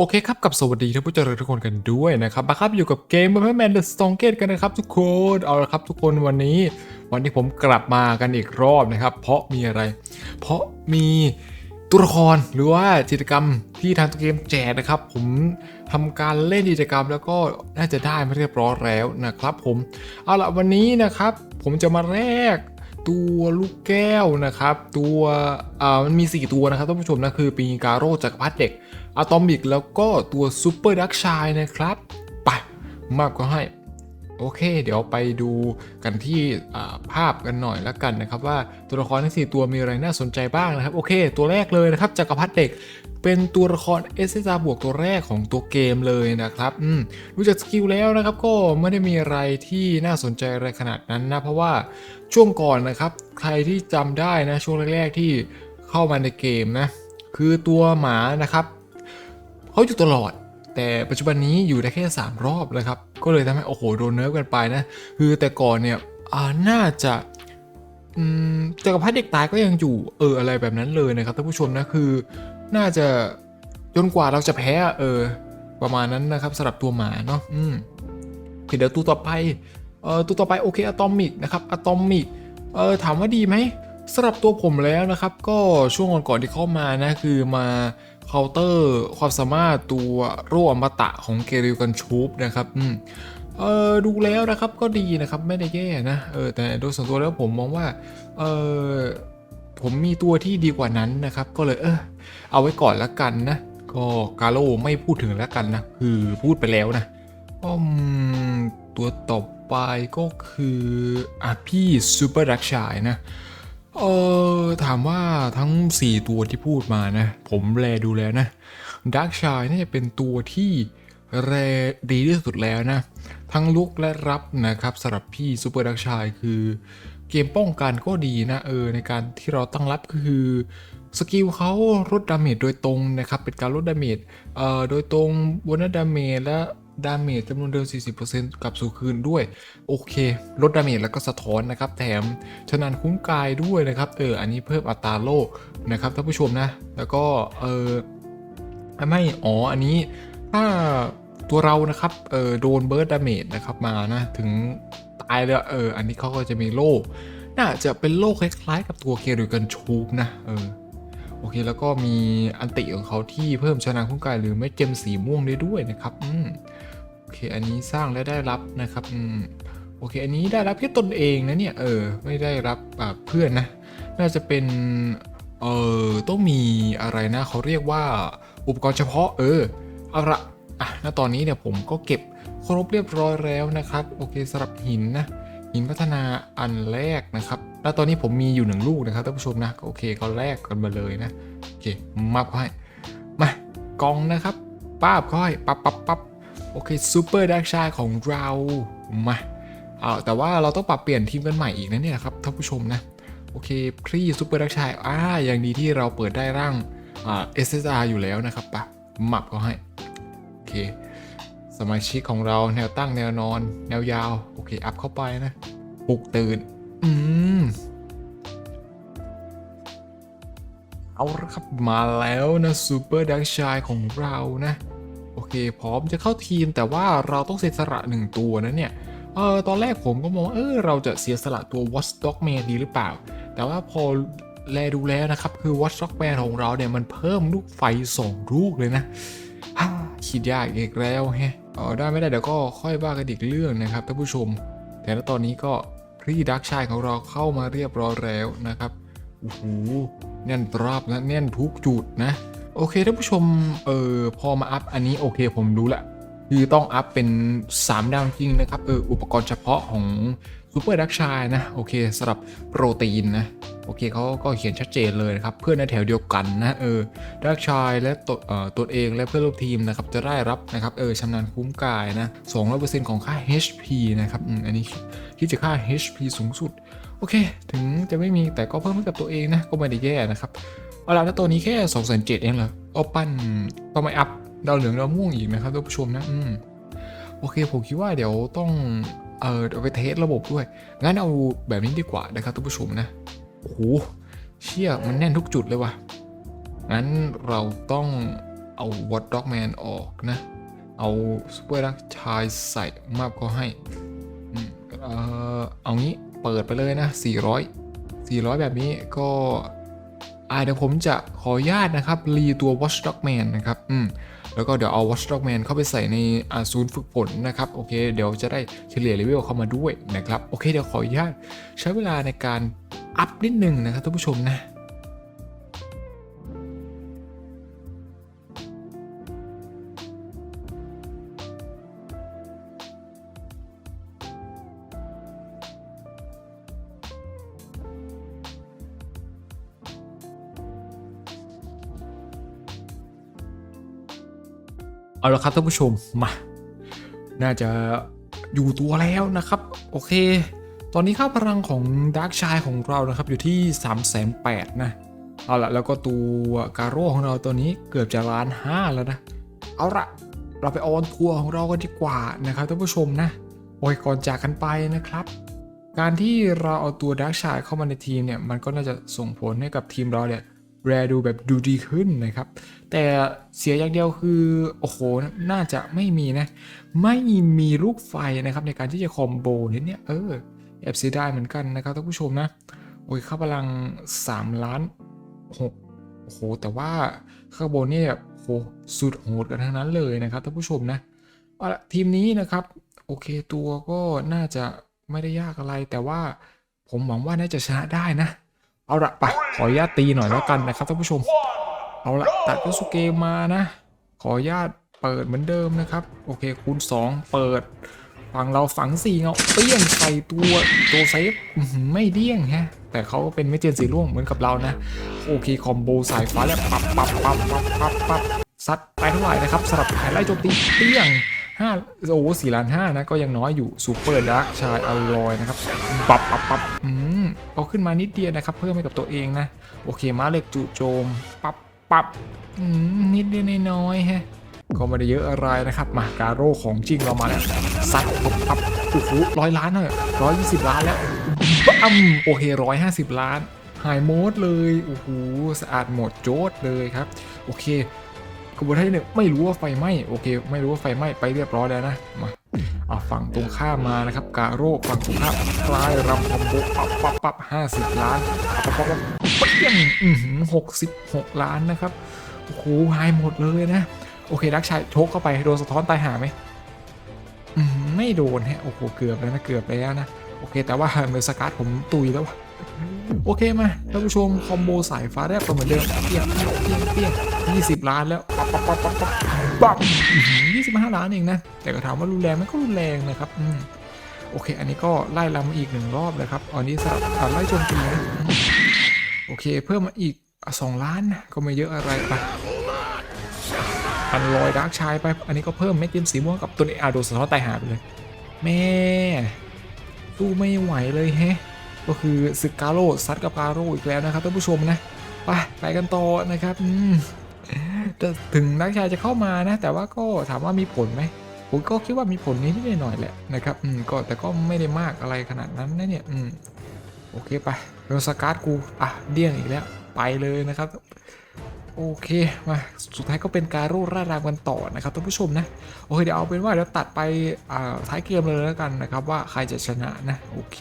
โอเคครับกับสวัสดีท่านผู้เจริญทุกคนกันด้วยนะครับมาครับอยู่กับเกม b o m b e r m a n The Stone Gate กันนะครับทุกคนเอาละครับทุกคนวันนี้ วันที่ผมกลับมากันอีกรอบนะครับ เพราะมีอะไร เพราะมีตัวละครหรือว่ากิจกรรมที่ทางตัวเกมแจกนะครับ ผมทำการเล่นกิจกรรมแล้วก็น่าจะได้มาเรียบร้อยแล้วนะครับ ผมเอาละวันนี้นะครับ ผมจะมาแลก ตัวลูกแก้วนะครับ ตัวอ่ามันมี 4 ตัวนะครับท่านผู้ชมนะคือปีการโร่จากรพัดเด็กอะตอมิกแล้วก็ตัวซูเปอร์ดักชายนะครับไปมากกว่าให้ โอเค เดี๋ยวไปดูกันที่ภาพกันหน่อยแล้วกันนะครับว่าตัวละครทั้ง4ตัวมีอะไรน่าสนใจบ้างนะครับ โอเค ตัวแรกเลยนะครับจักรพรรดิเด็กเป็นตัวละคร s s r บวกตัวแรกของตัวเกมเลยนะครับอืมรู้จักสกิลแล้วนะครับก็ไม่ได้มีอะไรที่น่าสนใจอะไรขนาดนั้นนะ เพราะว่า ช่วงก่อนนะครับ ใครที่จำได้นะช่วงแรก ๆ ที่เข้ามาในเกมนะ คือตัวหมานะครับเขาอยู่ตลอด แต่ปัจจุบันนี้อยู่ได้แค่ 3 รอบนะครับ ก็เลยทำให้โอ้โหโดนเนิร์ฟกันไปนะ คือแต่ก่อนเนี่ยน่าจะจักรพรรดิเด็กตายก็ยังอยู่เอออะไรแบบนั้นเลยนะครับท่านผู้ชมนะคือน่าจะจนกว่าเราจะแพ้อะเออ ประมาณนั้นนะครับสำหรับตัวหมาเนาะอืมเดี๋ยวตัวต่อไป เออตัวต่อไปโอเคอะตอมิกนะครับอะตอมิกเออถามว่าดีไหมสำหรับตัวผมแล้วนะครับ ก็ช่วงก่อนๆที่เข้ามานะคือมาเคาน์เตอร์ความสามารถตัวโร่อมตะของเกริวกันชูปนะครับอืมเออดูแล้วนะครับก็ดีนะครับไม่ได้แย่นะเออแต่โดยส่วนตัวแล้วผมมองว่าเออผมมีตัวที่ดีกว่านั้นนะครับ ก็เลยเออเอาไว้ก่อนละกันนะ ก็กาโลไม่พูดถึงแล้วกันนะ คือพูดไปแล้วนะอืมตัวต่อ ไปก็คืออะพี่ซูเปอร์ดักชายนะ เออถามว่าทั้ง 4 ตัวที่พูดมานะ ผมแลดูแล้วนะดักชายน่าจะเป็นตัวที่แรดีที่สุดแล้วนะ ทั้งลุกและรับนะครับสำหรับพี่ซูเปอร์ดักชายคือเกมป้องกันก็ดีนะเออในการที่เราตั้งรับก็คือสกิลเขาลดดาเมจโดยตรงนะครับเป็นการลดดาเมจเอ่อโดยตรงบนดาเมจและ ดาเมจจำนวนเดิม 40%กลับสู่คืนด้วย โอเค ลดดาเมจแล้วก็สะท้อนนะครับ แถมชนานคุ้มกายด้วยนะครับ เออ อันนี้เพิ่มอัตราโลนะครับท่านผู้ชมนะ แล้วก็ เออไม่ อ๋อ อันนี้ถ้าตัวเรานะครับ เออโดนเบิร์ดดาเมจนะครับมานะ ถึงตายแล้ว เออ อันนี้เขาก็จะมีโล่น่าจะเป็นโล่คล้ายๆกับตัวเกียร์กันชูบนะ เออโอเค แล้วก็มีอันติของเขาที่เพิ่มชนะคุ้มกายหรือไม่เจมสีม่วงได้ด้วยนะครับ อืม เคอันนี้สร้างและได้รับนะครับอืมโอเค อันนี้ได้รับแค่ตนเองนะเนี่ยเออไม่ได้รับเพื่อนนะ น่าจะเป็นเออต้องมีอะไรนะเขาเรียกว่าอุปกรณ์เฉพาะเออเอาละอะณตอนนี้เนี่ยผมก็เก็บครบเรียบร้อยแล้วนะครับ โอเคสำหรับหินนะหินพัฒนาอันแรกนะครับ แล้วตอนนี้ผมมีอยู่หนึ่งลูกนะครับท่านผู้ชมนะโอเคก็แลกกันมาเลยนะโอเคมาค่อยมากองนะครับป้าบค่อยปับปับปับ โอเคซูเปอร์ดักชายของเรามาเอาแต่ว่าเราต้องปรับเปลี่ยนทีมกันใหม่อีกนะเนี่ยครับท่านผู้ชมนะ โอเคพรีซูเปอร์ดักชายอ่าอย่างดีที่เราเปิดได้ร่างอ่า SSR อยู่แล้วนะครับปะหมับก็ให้ โอเค สมาชิกของเราแนวตั้งแนวนอน แนวยาว โอเค อัพเข้าไปนะปลุกตื่น อืมเอาละครับมาแล้วนะซูเปอร์ดักชายของเรานะ อเค พร้อมจะเข้าทีมแต่ว่าเราต้องเสียสละหนึ่งตัวนะเนี่ยเออตอนแรกผมก็มองเออเราจะเสียสละตัว Watchdog Man ดีหรือเปล่า แต่ว่าพอแลดูแล้วนะครับ คือ Watchdog Man ของเราเนี่ยมันเพิ่มลูกไฟสองลูกเลยนะคิดยากอีกแล้วแฮะเออได้ไม่ได้เดี๋ยวก็ค่อยว่ากันอีกเรื่องนะครับท่านผู้ชม แต่ตอนนี้ก็พี่ดักชายของเราเข้ามาเรียบร้อยแล้วนะครับโอ้โหแน่นตราบนะแน่นทุกจุดนะ โอเคท่านผู้ชม เออพอมาอัพอันนี้โอเคผมรู้ละ คือต้องอัพเป็น 3 ดาวจริงนะครับ เอออุปกรณ์เฉพาะของซูเปอร์ดักชายนะ โอเคสำหรับโปรตีนนะ โอเคเขาก็เขียนชัดเจนเลยนะครับ เพื่อนในแถวเดียวกันนะเออดักชายและตัวเอ่อตัวเองและเพื่อนร่วมทีมนะครับ จะได้รับนะครับเออชำนาญคุ้มกายนะ200%ของค่า HP นะครับอืมอันนี้ที่จะค่า HP สูงสุด โอเค ถึงจะไม่มีแต่ก็เพิ่มให้กับตัวเองนะก็ไม่ได้แย่นะครับ เอาละแล้วตัวนี้แค่2องแสนเจ็ดเองเหรอเอาปั้นต้องไม่อัพดาวเหลืองดาวม่วงอีกนะครับท่านผู้ชมนะอืมโอเคผมคิดว่าเดี๋ยวต้องเออเอไปเทสระบบด้วย งั้นเอาแบบนี้ดีกว่านะครับท่านผู้ชมนะโอ้โหเชี่ยมันแน่นทุกจุดเลยว่ะ งั้นเราต้องเอาวอตด็อกแมนออกนะ เอาซูเปอร์ดักชายใส่มากก็ให้อืมเออเอางี้เปิดไปเลยนะ 400 400 แบบนี้ก็ อ่าเดี๋ยวผมจะขออนุญาตนะครับรีตัว Watchdog Man นะครับอืมแล้วก็เดี๋ยวเอา Watchdog Man เข้าไปใส่ในอาศูนย์ฝึกฝนนะครับโอเค เดี๋ยวจะได้เฉลี่ยเลเวลเข้ามาด้วยนะครับโอเคเดี๋ยวขออนุญาตใช้เวลาในการอัพนิดนึงนะครับท่านผู้ชมนะ เอาละครับท่านผู้ชมมา น่าจะอยู่ตัวแล้วนะครับ โอเค ตอนนี้ค่าพลังของดาร์กชายของเรานะครับอยู่ที่ 3 8 0 0 0นะเอาละแล้วก็ตัวการโร่ของเราตัวนี้เกือบจะล้านห้าแล้วนะ เอาละเราไปออนทัวร์ของเรากันดีกว่านะครับท่านผู้ชมนะโอ้ยก่อนจากกันไปนะครับ การที่เราเอาตัวดาร์กชายเข้ามาในทีมเนี่ยมันก็น่าจะส่งผลให้กับทีมเราเนี่ย แรดูแบบดูดีขึ้นนะครับ แต่เสียอย่างเดียวคือ โอ้โห น่าจะไม่มีนะ ไม่มีลูกไฟนะครับในการที่จะคอมโบนี่เนี่ยเออแอบเสียดายเหมือนกันนะครับท่านผู้ชมนะ โอ้ยค่าพลัง 3 ล้าน6โอ้โห แต่ว่าข้างบนเนี่ยแบบโหสุดโหดกันทั้งนั้นเลยนะครับท่านผู้ชมนะเอาละทีมนี้นะครับ โอเคตัวก็น่าจะไม่ได้ยากอะไร แต่ว่าผมหวังว่าน่าจะชนะได้นะ เอาละไปขออนุญาตตีหน่อยแล้วกันนะครับท่านผู้ชม เอาละตัดเข้าสู่เกมมานะ ขออนุญาตเปิดเหมือนเดิมนะครับ โอเคคูณ 2 เปิด ฝั่งเราฝังสี่เงาเปี้ยงใส่ตัวตัวเซฟไม่เดี้ยงฮะ แต่เขาก็เป็นไม่เจนสีร่วงเหมือนกับเรานะ โอเคคอมโบสายฟ้าแล้วปับปับปับปับปับปับซัดไปเท่าไหร่นะครับสำหรับแผนไล่โจมตีเปี้ยงห้าโอ้สี่ล้านห้านะก็ยังน้อยอยู่ซูเปอร์ดักชายอลอยนะครับปับปับปับอื เอาขึ้นมานิดเดียวนะครับ เพิ่มให้กับตัวเองนะ โอเคม้าเหล็กจู่โจม ปับปับนิดเดียวน้อยๆฮะก็ไม่ได้เยอะอะไรนะครับ มาการโร่ของจริงเรามาแล้วซัดปับปับโอ้โหร้อยล้านเลยร้อยยี่สิบล้านแล้วปั๊มโอเคร้อยห้าสิบล้านหายโหมดเลยโอ้โหสะอาดหมดโจทย์เลยครับ โอเค กระบวนท่าที่หนึ่งไม่รู้ว่าไฟไหม้โอเค ไม่รู้ว่าไฟไหม้ไปเรียบร้อยแล้วนะมาเอาฝั่งตรงข้ามมานะครับกาโร่ฝั่งตรงข้ามกลายรำคอมโบปับปับปับห้าสิบล้านปับปับปับปับเปี้ยงอือหือหกสิบหกล้านนะครับโอ้โหหายหมดเลยนะ โอเคดักชายโชกเข้าไปโดนสะท้อนตายหาไหมไม่โดนฮะโอ้โหเกือบแล้วนะเกือบแล้วนะโอเค แต่ว่าเมลสกัดผมตุยแล้วโอเคมาท่านผู้ชมคอมโบสายฟ้าแรกก็เหมือนเดิมเปี้ยงเปี้ยงเปี้ยง เปี้ยงยี่สิบล้านแล้วปั๊บปั๊บปั๊บปั๊บปั๊บยี่สิบห้าล้านเองนะ แต่ก็ถามว่ารุนแรงไหมันก็รุนแรงนะครับอืมโอเค อันนี้ก็ไล่ลำมอีกหนึ่งรอบเลยครับ อันนี้สำหรับไล่โจมตีนะโอเค เพิ่มมาอีกสองล้านนะก็ไม่เยอะอะไรไปพันลอยดาร์กชายไป อันนี้ก็เพิ่มเม็ดเต็มสีม่วงกับตัวนี้อาโดสะท้อนตายหาไปเลย แม่สู้ไม่ไหวเลยแฮะ ก็คือศึกกาโร่ซัดกับกาโร่อีกแล้วนะครับท่านผู้ชมนะ ไปไปกันต่อนะครับ อืม ถึงดาร์กชายจะเข้ามานะ แต่ว่าก็ถามว่ามีผลไหมผมก็คิดว่ามีผลนิดๆหน่อยแหละนะครับ อืมก็แต่ก็ไม่ได้มากอะไรขนาดนั้นนะเนี่ย อืม โอเคไปเรสการ์ดกู อะ เดี้ยงอีกแล้ว ไปเลยนะครับ โอเค มา สุดท้ายก็เป็นการโร่ร่ารางกันต่อนะครับท่านผู้ชมนะ โอเค เดี๋ยวเอาเป็นว่าเดี๋ยวตัดไป อ่า ท้ายเกมเลยแล้วกันนะครับ ว่าใครจะชนะนะ โอเค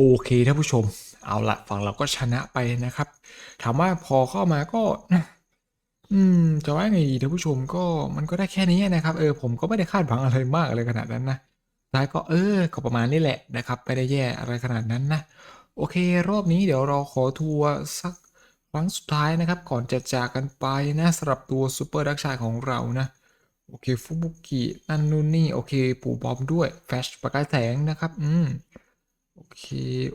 โอเคท่านผู้ชม เอาละฝั่งเราก็ชนะไปนะครับ ถามว่าพอเข้ามาก็ อืมจะว่าไงท่านผู้ชมก็มันก็ได้แค่นี้นะครับ เออผมก็ไม่ได้คาดหวังอะไรมากอะไรขนาดนั้นนะท้ายก็เออก็ประมาณนี้แหละนะครับไม่ได้แย่อะไรขนาดนั้นนะโอเค รอบนี้เดี๋ยวเราขอทัวร์สักครั้งสุดท้ายนะครับ ก่อนจะจากกันไปนะสำหรับตัวซูเปอร์ดักชายของเรานะโอเคฟุบุกินั่นนู่นนี่โอเค ปู่บอมด้วยแฟชประกายแสงนะครับ อืม โอเค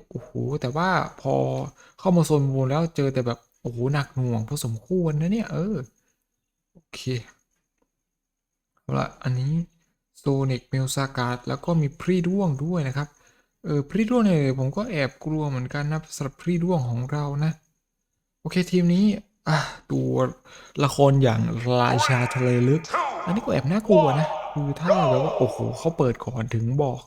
โอ้โห แต่ว่าพอเข้ามาโซนบูนแล้วเจอแต่แบบ โอ้โห หนักหน่วงพอสมควรนะเนี่ย เออ โอเคเอาละอันนี้โซนิกเมลซากาดแล้วก็มีพรีด้วงด้วยนะครับ เออพรีด้วงเนี่ยผมก็แอบกลัวเหมือนกันนะสำหรับพรีด้วงของเรานะ โอเคทีมนี้อะตัวละครอย่างราชาทะเลลึก อันนี้ก็แอบน่ากลัวนะ คือถ้าแบบว่า โอ้โหเขาเปิดก่อนถึงบอก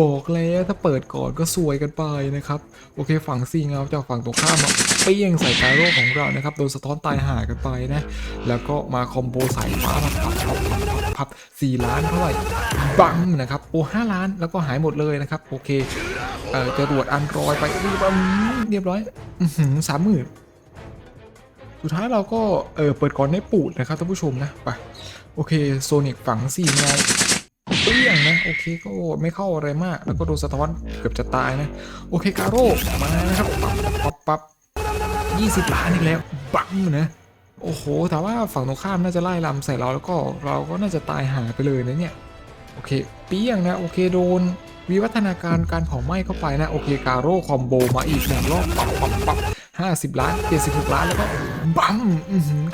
บอกแล้วถ้าเปิดก่อนก็ซวยกันไปนะครับ โอเคฝั่งซีเงาจากฝั่งตรงข้ามมาเปี้ยงใส่กาโร่ของเรานะครับโดนสะท้อนตายหากันไปนะ แล้วก็มาคอมโบใสายฟ้ามาพับพับพับพับพับสี่ล้านเท่าไหร่บังนะครับโอ้ห้าล้านแล้วก็หายหมดเลยนะครับ โอเคเอ่อจะรวดอันรอยไปเรียบร้อยเรียบร้อยสามหมื่นสุดท้ายเราก็เออเปิดก่อนได้ปูดนะครับท่านผู้ชมนะไปโอเคโซนิกฝังสี่เงาเปี้ยงนะ โอเคก็ไม่เข้าอะไรมาก แล้วก็โดนสะท้อนเกือบจะตายนะ โอเคการโร่มานะครับปั๊บปั๊บปั๊บยี่สิบล้านอีกแล้ว บังนะโอ้โหแต่ว่าฝั่งตรงข้ามน่าจะไล่ลำใส่เราแล้วก็เราก็น่าจะตายหาไปเลยนะเนี่ย โอเค เปี้ยงนะ โอเคโดน วิวัฒนาการการเผาไหม้เข้าไปนะ โอเคการโร่คอมโบมาอีกหนึ่งรอบปั๊บปั๊บปั๊บห้าสิบล้านเจ็ดสิบหกล้านแล้วก็บัง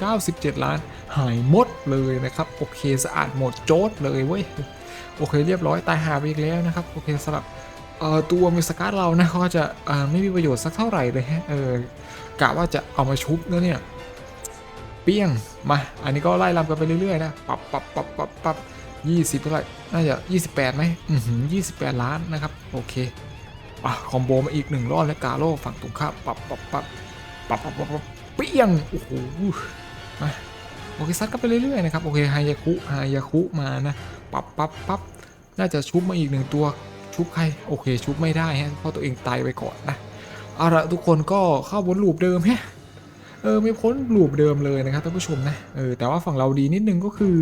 เก้าสิบเจ็ดล้าน หายหมดเลยนะครับ โอเคสะอาดหมดโจทย์เลยเว้ย โอเคเรียบร้อยตายหาไปอีกแล้วนะครับโอเคสำหรับตัวมิสการ์ดเรานะเขาก็จะไม่มีประโยชน์สักเท่าไหร่เลยฮะเออกะว่าจะเอามาชุบนะเนี่ยเปี้ยงมาอันนี้ก็ไล่ลำกันไปเรื่อยๆนะปับปับปับปับปับยี่สิบเท่าไหร่น่าจะยี่สิบแปดไหมอือหือยี่สิบแปดล้านนะครับโอเคอะคอมโบมาอีกหนึ่งรอบแล้วกาโร่ฝั่งตรงข้ามปับปับปับปับปับปับปับเปี้ยงโอ้โหมา โอเคซัดกันไปเรื่อยๆนะครับโอเคไฮยาคุไฮยาคุมานะปับปับปั๊บน่าจะชุบมาอีกหนึ่งตัวชุบใครโอเคชุบไม่ได้ฮะเพราะตัวเองตายไปก่อนนะเอาละทุกคนก็เข้าวนลูปเดิมฮะเออไม่พ้นลูปเดิมเลยนะครับท่านผู้ชมนะเออแต่ว่าฝั่งเราดีนิดนึงก็คือ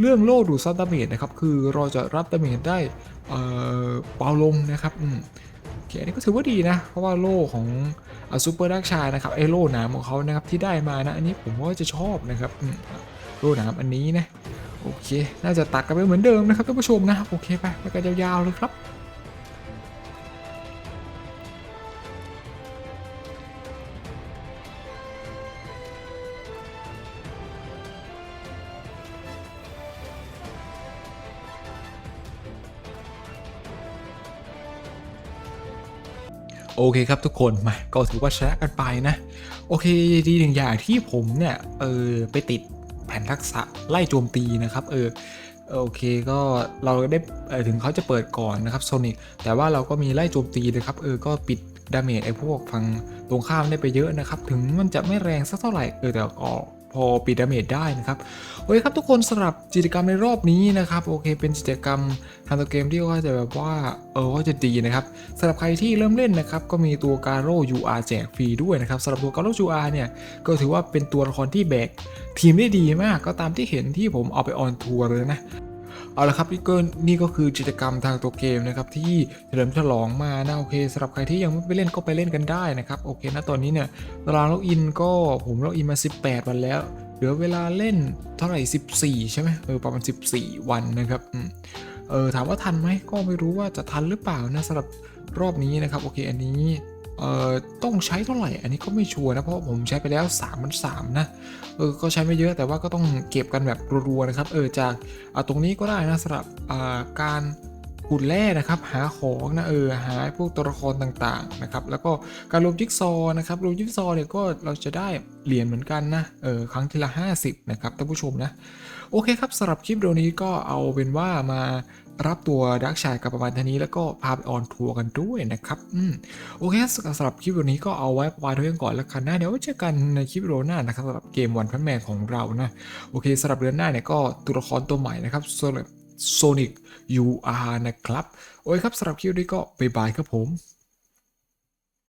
เรื่องโล่ดูดซับดาเมจนะครับคือเราจะรับดาเมจได้เออเบาลงนะครับอืม อเคอันนี้ก็ถือว่าดีนะ เพราะว่าโล่ของซูเปอร์ดักชานะครับไอโล่หนามของเขานะครับที่ได้มานะ อันนี้ผมว่าจะชอบนะครับอืมโล่หนามอันนี้นะ โอเค น่าจะตัดกันไปเหมือนเดิมนะครับท่านผู้ชมนะ โอเคไปไปกันยาวๆเลยครับ โอเคครับทุกคนมาก็ถือว่าชนะกันไปนะ โอเคดีหนึ่งอย่างที่ผมเนี่ยเออไปติดแผนทักษะไล่โจมตีนะครับเออโอเคก็เราได้ถึงเขาจะเปิดก่อนนะครับโซนิกแต่ว่าเราก็มีไล่โจมตีนะครับเออก็ปิดดาเมจไอ้พวกฝั่งตรงข้ามได้ไปเยอะนะครับ ถึงมันจะไม่แรงสักเท่าไหร่เออแต่ก็ พอปิดดาเมจได้นะครับโอเคครับทุกคนสำหรับกิจกรรมในรอบนี้นะครับโอเคเป็นกิจกรรมทางตัวเกมที่ว่าจะแบบว่าเออว่าจะดีนะครับสำหรับใครที่เริ่มเล่นนะครับก็มีตัวการโร่ UR แจกฟรีด้วยนะครับสำหรับตัวการโร่ UR เนี่ยก็ถือว่าเป็นตัวละครที่แบกทีมได้ดีมากก็ตามที่เห็นที่ผมเอาไปออนทัวร์เลยนะ เอาละครับนี่ก็นี่ก็คือกิจกรรมทางตัวเกมนะครับที่เฉลิมฉลองมานะโอเคสำหรับใครที่ยังไม่ไปเล่นก็ไปเล่นกันได้นะครับโอเคนะตอนนี้เนี่ยตารางล็อกอินก็ผมล็อกอินมา 18 วันแล้วเหลือเวลาเล่นเท่าไหร่ 14 ใช่ไหมเออประมาณ 14 วันนะครับเออถามว่าทันไหมก็ไม่รู้ว่าจะทันหรือเปล่านะสำหรับรอบนี้นะครับโอเคอันนี้ เอ่อต้องใช้เท่าไหร่ อันนี้ก็ไม่ชัวร์นะ เพราะผมใช้ไปแล้ว3มัน3นะเออก็ใช้ไม่เยอะแต่ว่าก็ต้องเก็บกันแบบรัวๆนะครับเออจากอ่าตรงนี้ก็ได้นะสำหรับอ่าการขุดแร่นะครับหาของนะเออหาพวกตัวละครต่างๆนะครับแล้วก็การรวมจิ๊กซอว์นะครับรวมจิ๊กซอว์เนี่ยก็เราจะได้เหรียญเหมือนกันนะเออครั้งทีละ 50 นะครับท่านผู้ชมนะ โอเคครับสำหรับคลิปวิดีโอนี้ก็เอาเป็นว่ามา รับตัวดักชายกับประมาณเท่านี้แล้วก็พาไปออนทัวร์กันด้วยนะครับอืมโอเคสำหรับคลิปวิดีโอนี้ก็เอาไว้ประมาณเท่านี้ก่อนแล้วกันนะเดี๋ยวเจอกันในคลิปวิดีโอหน้านะครับสำหรับเกมวันพันแมนของเรานะโอเคสำหรับเดือนหน้าเนี่ยก็ตัวละครตัวใหม่นะครับโซนิก UR นะครับ โอเคครับสำหรับคลิปนี้ก็บายบายครับผม